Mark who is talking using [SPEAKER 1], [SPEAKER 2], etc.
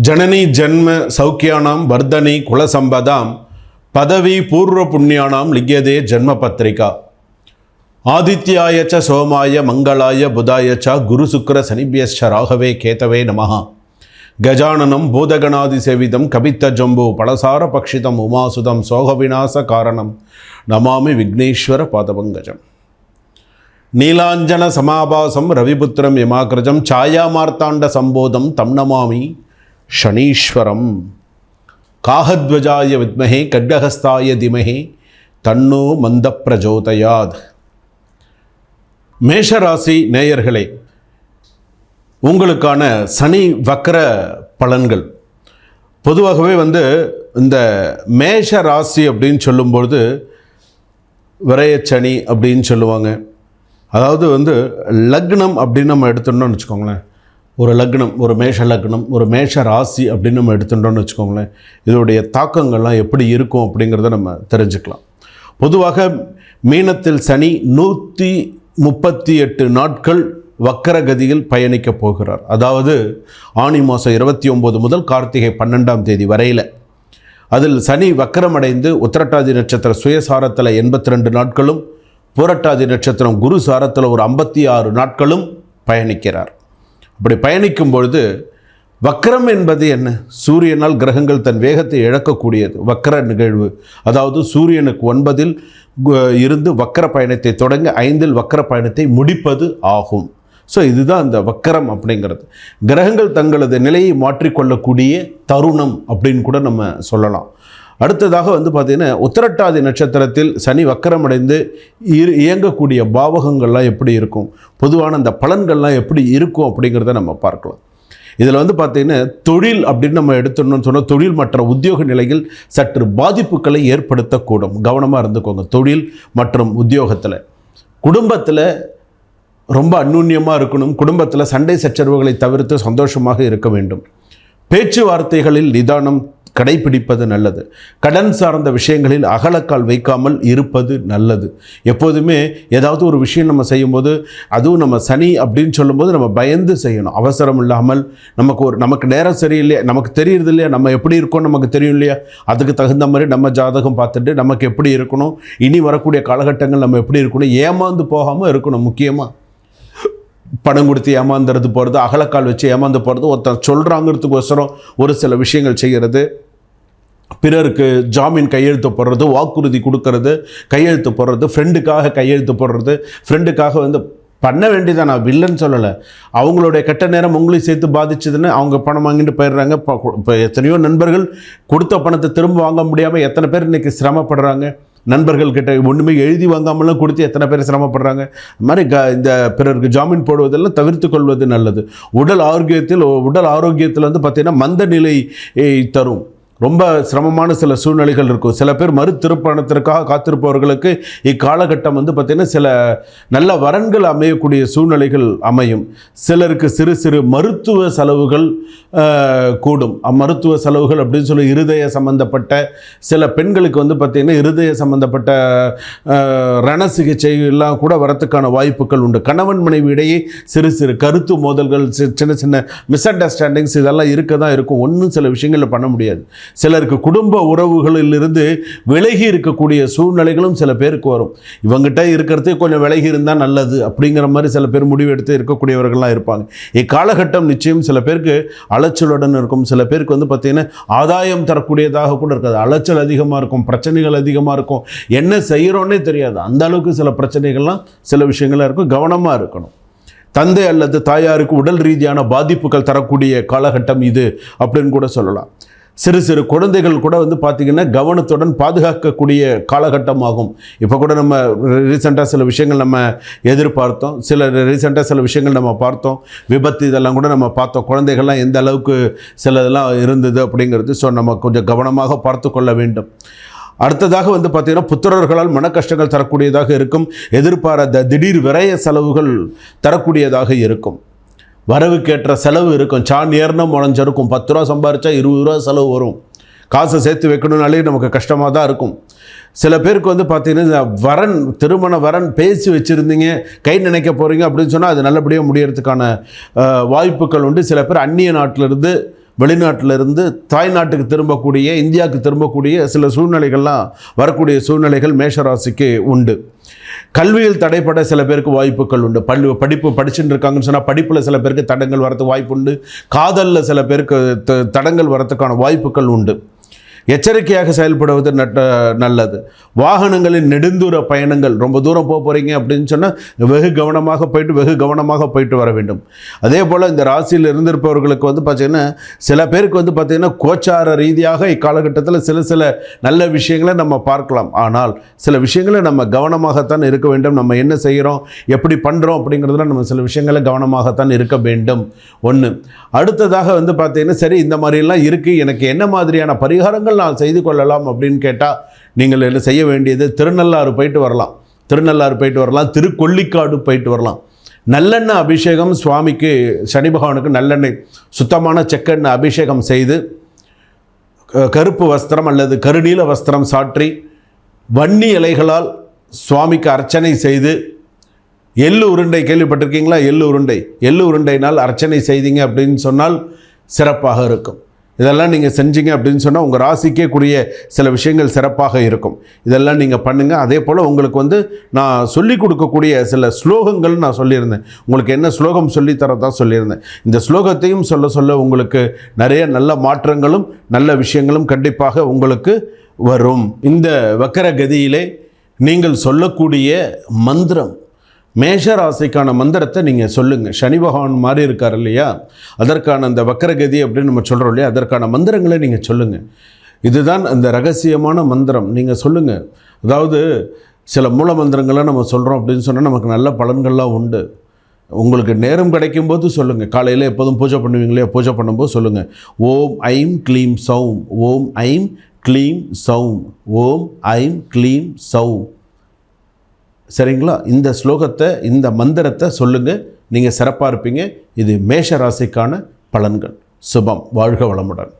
[SPEAKER 1] ஜனனி ஜன்ம சௌக்கியானாம் வர்தனி குலசம்பதாம் பதவி பூர்வ புண்ணியானாம் லிங்கியதே ஜென்ம பத்திரிகா. ஆதித்யாய ச சோமாய மங்களாய புதாய ச குரு சுக்கர சனிபியஸ்ச ராகவே கேதவே நமஹா. கஜானனம் பூதகணாதி சேவிதம் கபித்த ஜம்பு பலசார பக்ஷிதம் உமாசுதம் சோக விநாச காரணம். நமாமி விக்னேஸ்வர பாதபங்கஜம். நீலாஞ்சன சமாபாசம் ரவிபுத்திரம் யமாகிரஜம் சாயாமார்த்தாண்ட சம்போதம் தம் நமாமி. சனீஸ்வரம். காகத்வஜாய வித்மகே கட்கஹஸ்தாய திமகே தன்னோ மந்த பிரஜோதயாத் மேஷராசி நேயர்களே உங்களுக்கான சனி வக்கர பலன்கள். பொதுவாகவே வந்து இந்த மேஷ ராசி அப்படின்னு சொல்லும்பொழுது விரயச்சனி அப்படின்னு சொல்லுவாங்க. அதாவது வந்து லக்னம் அப்படின்னு நம்ம எடுத்துட்டோம்னு வச்சுக்கோங்களேன். ஒரு லக்னம் ஒரு மேஷ லக்னம் ஒரு மேஷ ராசி அப்படின்னு நம்ம எடுத்துட்டோம்னு வச்சுக்கோங்களேன். இதோடைய தாக்கங்கள்லாம் எப்படி இருக்கும் அப்படிங்கிறத நம்ம தெரிஞ்சுக்கலாம். பொதுவாக மீனத்தில் சனி நூற்றி முப்பத்தி எட்டு நாட்கள் வக்கரகதியில் பயணிக்கப் போகிறார். அதாவது ஆணி மாதம் இருபத்தி ஒம்பது முதல் கார்த்திகை பன்னெண்டாம் தேதி வரையில். அதில் சனி வக்கரமடைந்து உத்திரட்டாதி நட்சத்திர சுயசாரத்தில் எண்பத்தி ரெண்டு நாட்களும் பூரட்டாதி நட்சத்திரம் குரு சாரத்தில் ஒரு ஐம்பத்தி ஆறு நாட்களும் பயணிக்கிறார். அப்படி பயணிக்கும் பொழுது வக்கரம் என்பது என்ன? சூரியனால் கிரகங்கள் தன் வேகத்தை இழக்கக்கூடியது. வக்கர நிகழ்வு. அதாவது சூரியனுக்கு ஒன்பதில் இருந்து வக்கர பயணத்தை தொடங்கி ஐந்தில் வக்கர பயணத்தை முடிப்பது ஆகும். ஸோ இதுதான் அந்த வக்கரம் அப்படிங்கிறது. கிரகங்கள் தங்களது நிலையை மாற்றிக்கொள்ளக்கூடிய தருணம் அப்படின்னு கூட நம்ம சொல்லலாம். அடுத்ததாக வந்து பார்த்திங்கன்னா உத்திரட்டாதி நட்சத்திரத்தில் சனி வக்கரமடைந்து இரு இயங்கக்கூடிய பாவகங்கள்லாம் எப்படி இருக்கும்? பொதுவான அந்த பலன்கள்லாம் எப்படி இருக்கும் அப்படிங்கிறத நம்ம பார்க்கலாம். இதில் வந்து பார்த்திங்கன்னா தொழில் அப்படின்னு நம்ம எடுத்துடணும்னு சொன்னால் தொழில் மற்ற உத்தியோக நிலையில் சற்று பாதிப்புகளை ஏற்படுத்தக்கூடும். கவனமாக இருந்துக்கோங்க. தொழில் மற்றும் உத்தியோகத்தில். குடும்பத்தில் ரொம்ப அந்யூன்யமாக இருக்கணும். குடும்பத்தில் சண்டை சச்சரவுகளை தவிர்த்து சந்தோஷமாக இருக்க வேண்டும். பேச்சுவார்த்தைகளில் நிதானம் கடைபிடிப்பது நல்லது. கடன் சார்ந்த விஷயங்களில் அகலக்கால் வைக்காமல் இருப்பது நல்லது. எப்போதுமே ஏதாவது ஒரு விஷயம் நம்ம செய்யும்போது அதுவும் நம்ம சனி அப்படின்னு சொல்லும்போது நம்ம பயந்து செய்யணும். அவசரம் இல்லாமல் நமக்கு ஒரு நமக்கு நேரம் சரியில்லையா நமக்கு தெரியுறது இல்லையா நம்ம எப்படி இருக்கோம் நமக்கு தெரியும் இல்லையா? அதுக்கு தகுந்த மாதிரி நம்ம ஜாதகம் பார்த்துட்டு நமக்கு எப்படி இருக்கணும் இனி வரக்கூடிய காலகட்டங்கள் நம்ம எப்படி இருக்கணும் ஏமாந்து போகாமல் இருக்கணும் முக்கியமாக பணம் கொடுத்து ஏமாந்துறது போகிறது அகலக்கால் வச்சு ஏமாந்து போகிறது ஒருத்தர் சொல்கிறாங்கிறதுக்கோசரம் ஒரு சில விஷயங்கள் செய்கிறது பிறருக்கு ஜாமீன் கையெழுத்து போடுறது வாக்குறுதி கொடுக்கறது கையெழுத்து போடுறது ஃப்ரெண்டுக்காக கையெழுத்து போடுறது ஃப்ரெண்டுக்காக வந்து பண்ண வேண்டியதான் நான் இல்லைன்னு சொல்லலை. அவங்களுடைய கெட்ட நேரம் உங்களையும் சேர்த்து பாதிச்சதுன்னு அவங்க பணம் வாங்கிட்டு போயிடுறாங்க. இப்போ எத்தனையோ நண்பர்கள் கொடுத்த பணத்தை திரும்ப வாங்க முடியாமல் எத்தனை பேர் இன்றைக்கி சிரமப்படுறாங்க. நண்பர்கள்கிட்ட ஒன்றுமே எழுதி வாங்காமலாம் கொடுத்து எத்தனை பேர் சிரமப்படுறாங்க? அது மாதிரி க இந்த பிறருக்கு ஜாமீன் போடுவதெல்லாம் தவிர்த்து கொள்வது நல்லது. உடல் ஆரோக்கியத்தில் உடல் ஆரோக்கியத்தில் வந்து பார்த்திங்கன்னா மந்த நிலை தரும். ரொம்ப சிரமமான சில சூழ்நிலைகள் இருக்கும். சில பேர் மறு திருப்பணத்திற்காக காத்திருப்பவர்களுக்கு இக்காலகட்டம் வந்து பார்த்திங்கன்னா சில நல்ல வரன்கள் அமையக்கூடிய சூழ்நிலைகள் அமையும். சிலருக்கு சிறு சிறு மருத்துவ செலவுகள் கூடும். அம்மருத்துவ செலவுகள் அப்படின்னு சொல்லி இருதய சம்பந்தப்பட்ட சில பெண்களுக்கு வந்து பார்த்திங்கன்னா இருதய சம்பந்தப்பட்ட ரண சிகிச்சை எல்லாம் கூட வரத்துக்கான வாய்ப்புகள் உண்டு. கணவன் மனைவி இடையே சிறு சிறு கருத்து மோதல்கள் சி- சின்ன சின்ன மிஸ் அண்டர்ஸ்டாண்டிங்ஸ் இதெல்லாம் இருக்க தான் இருக்கும். ஒன்றும் சில விஷயங்களில் பண்ண முடியாது. சிலருக்கு குடும்ப உறவுகளிலிருந்து விலகி இருக்கக்கூடிய சூழ்நிலைகளும் சில பேருக்கு வரும். இவங்கிட்ட இருக்கிறதே கொஞ்சம் விலகி இருந்தால் நல்லது அப்படிங்கிற மாதிரி சில பேர் முடிவெடுத்து இருக்கக்கூடியவர்கள்லாம் இருப்பாங்க. இக்காலகட்டம் நிச்சயம் சில பேருக்கு அலைச்சலுடன் இருக்கும். சில பேருக்கு வந்து பார்த்திங்கன்னா ஆதாயம் தரக்கூடியதாக கூட இருக்காது. அலைச்சல் அதிகமாக இருக்கும் பிரச்சனைகள் அதிகமாக இருக்கும். என்ன செய்கிறோன்னே தெரியாது. அந்த அளவுக்கு சில பிரச்சனைகள்லாம் சில விஷயங்கள்லாம் இருக்கும். கவனமாக இருக்கணும். தந்தை அல்லது தாயாருக்கு உடல் ரீதியான பாதிப்புகள் தரக்கூடிய காலகட்டம் இது அப்படின்னு கூட சொல்லலாம். சிறு சிறு குழந்தைகள் கூட வந்து பார்த்திங்கன்னா கவனத்துடன் பாதுகாக்கக்கூடிய காலகட்டமாகும். இப்போ கூட நம்ம ரீசெண்டாக சில விஷயங்கள் நம்ம எதிர்பார்த்தோம். சில ரீசெண்டாக சில விஷயங்கள் நம்ம பார்த்தோம். விபத்து இதெல்லாம் கூட நம்ம பார்த்தோம். குழந்தைகள்லாம் எந்த அளவுக்கு சில இதெல்லாம் இருந்தது அப்படிங்கிறது ஸோ நம்ம கொஞ்சம் கவனமாக பார்த்து கொள்ள வேண்டும். அடுத்ததாக வந்து பார்த்திங்கன்னா புத்திரர்களால் மன கஷ்டங்கள் தரக்கூடியதாக இருக்கும். எதிர்பாராத திடீர் விரய செலவுகள் தரக்கூடியதாக இருக்கும். வரவுக்கேற்ற செலவு இருக்கும். சான் ஏறணும் முளைஞ்சிருக்கும். பத்து ரூபா சம்பாரித்தா இருபது ரூபா செலவு வரும். காசை சேர்த்து வைக்கணும்னாலே நமக்கு கஷ்டமாக தான் இருக்கும். சில பேருக்கு வந்து பார்த்தீங்கன்னா வரன் திருமண வரன் பேசி வச்சுருந்தீங்க கை நினைக்க போகிறீங்க அப்படின்னு சொன்னால் அது நல்லபடியாக முடியறதுக்கான வாய்ப்புகள் உண்டு. சில பேர் அந்நிய நாட்டிலிருந்து வெளிநாட்டிலிருந்து தாய்நாட்டுக்கு திரும்பக்கூடிய இந்தியாவுக்கு திரும்பக்கூடிய சில சூழ்நிலைகள்லாம் வரக்கூடிய சூழ்நிலைகள் மேஷராசிக்கு உண்டு. கல்வியில் தடைப்பட சில பேருக்கு வாய்ப்புகள் உண்டு. பள்ளி படிப்பு படிச்சுட்டு இருக்காங்கன்னு சொன்னால் படிப்பில் சில பேருக்கு தடங்கள் வரத்துக்கு வாய்ப்பு உண்டு காதலில் சில பேருக்கு த- தடங்கள் வரத்துக்கான வாய்ப்புகள் உண்டு. எச்சரிக்கையாக செயல்படுவது நட்ட நல்லது. வாகனங்களின் நெடுந்தூர பயணங்கள் ரொம்ப தூரம் போக போகிறீங்க அப்படின்னு சொன்னால் வெகு கவனமாக போயிட்டு வெகு கவனமாக போயிட்டு வர வேண்டும். அதே போல் இந்த ராசியில் இருந்திருப்பவர்களுக்கு வந்து பார்த்திங்கன்னா சில பேருக்கு வந்து பார்த்திங்கன்னா கோச்சார ரீதியாக இக்காலகட்டத்தில் சில சில நல்ல விஷயங்களை நம்ம பார்க்கலாம். ஆனால் சில விஷயங்களை நம்ம கவனமாகத்தான் இருக்க வேண்டும். நம்ம என்ன செய்கிறோம் எப்படி பண்ணுறோம் அப்படிங்கிறதுல நம்ம சில விஷயங்களை கவனமாகத்தான் இருக்க வேண்டும். ஒன்று அடுத்ததாக வந்து பார்த்தீங்கன்னா சரி இந்த மாதிரிலாம் இருக்குது எனக்கு என்ன மாதிரியான பரிகாரங்கள் நான் செய்து கொள்ளலாம் அப்படின்னு கேட்டால் நீங்கள் என்ன செய்ய வேண்டியது? திருநள்ளாறு போயிட்டு வரலாம். திருநள்ளாறு போயிட்டு வரலாம். திருக்கொல்லிக்காடு போயிட்டு வரலாம். நல்லெண்ணெய் அபிஷேகம் சுவாமிக்கு சனி பகவானுக்கு நல்லெண்ணெய் சுத்தமான செக்கெண்ணெய் அபிஷேகம் செய்து கருப்பு வஸ்திரம் அல்லது கருநீல வஸ்திரம் சாற்றி வன்னி இலைகளால் சுவாமிக்கு அர்ச்சனை செய்து எள்ளு உருண்டை கேள்விப்பட்டிருக்கீங்களா? எள்ளு உருண்டை. எள்ளு உருண்டைனால் அர்ச்சனை செய்தீங்க அப்படின்னு சொன்னால் சிறப்பாக இருக்கும். இதெல்லாம் நீங்கள் செஞ்சீங்க அப்படின்னு சொன்னால் உங்கள் ராசிக்கே கூடிய சில விஷயங்கள் சிறப்பாக இருக்கும். இதெல்லாம் நீங்கள் பண்ணுங்கள் அதே போல் உங்களுக்கு வந்து நான் சொல்லி கொடுக்கக்கூடிய சில ஸ்லோகங்கள் நான் சொல்லியிருந்தேன். உங்களுக்கு என்ன ஸ்லோகம் சொல்லி தரதான் சொல்லியிருந்தேன். இந்த ஸ்லோகத்தையும் சொல்ல சொல்ல உங்களுக்கு நிறைய நல்ல மாற்றங்களும் நல்ல விஷயங்களும் கண்டிப்பாக உங்களுக்கு வரும். இந்த வக்கர கதியிலே நீங்கள் சொல்லக்கூடிய மந்திரம் மேஷ ராசிக்கான மந்திரத்தை நீங்கள் சொல்லுங்கள் சனி பகவான் மாதிரி இருக்கார் இல்லையா? அதற்கான அந்த வக்கரகதி அப்படின்னு நம்ம சொல்கிறோம் இல்லையா? அதற்கான மந்திரங்களை நீங்கள் சொல்லுங்கள் இதுதான் அந்த ரகசியமான மந்திரம். நீங்கள் சொல்லுங்கள் அதாவது சில மூல மந்திரங்களை நம்ம சொல்கிறோம் அப்படின்னு சொன்னால் நமக்கு நல்ல பலன்கள்லாம் உண்டு. உங்களுக்கு நேரம் கிடைக்கும்போது சொல்லுங்கள் காலையில் எப்போதும் பூஜை பண்ணுவீங்களே பூஜை பண்ணும்போது சொல்லுங்கள் ஓம் ஐம் க்ளீம் சௌம். ஓம் ஐம் க்ளீம் சௌம். ஓம் ஐம் க்ளீம் சௌம். சரிங்களா? இந்த ஸ்லோகத்தை இந்த மந்திரத்தை சொல்லுங்கள் நீங்கள் சிறப்பாக இருப்பீங்க. இது மேஷ ராசிக்கான பலன்கள். சுபம். வாழ்க வளமுடன்.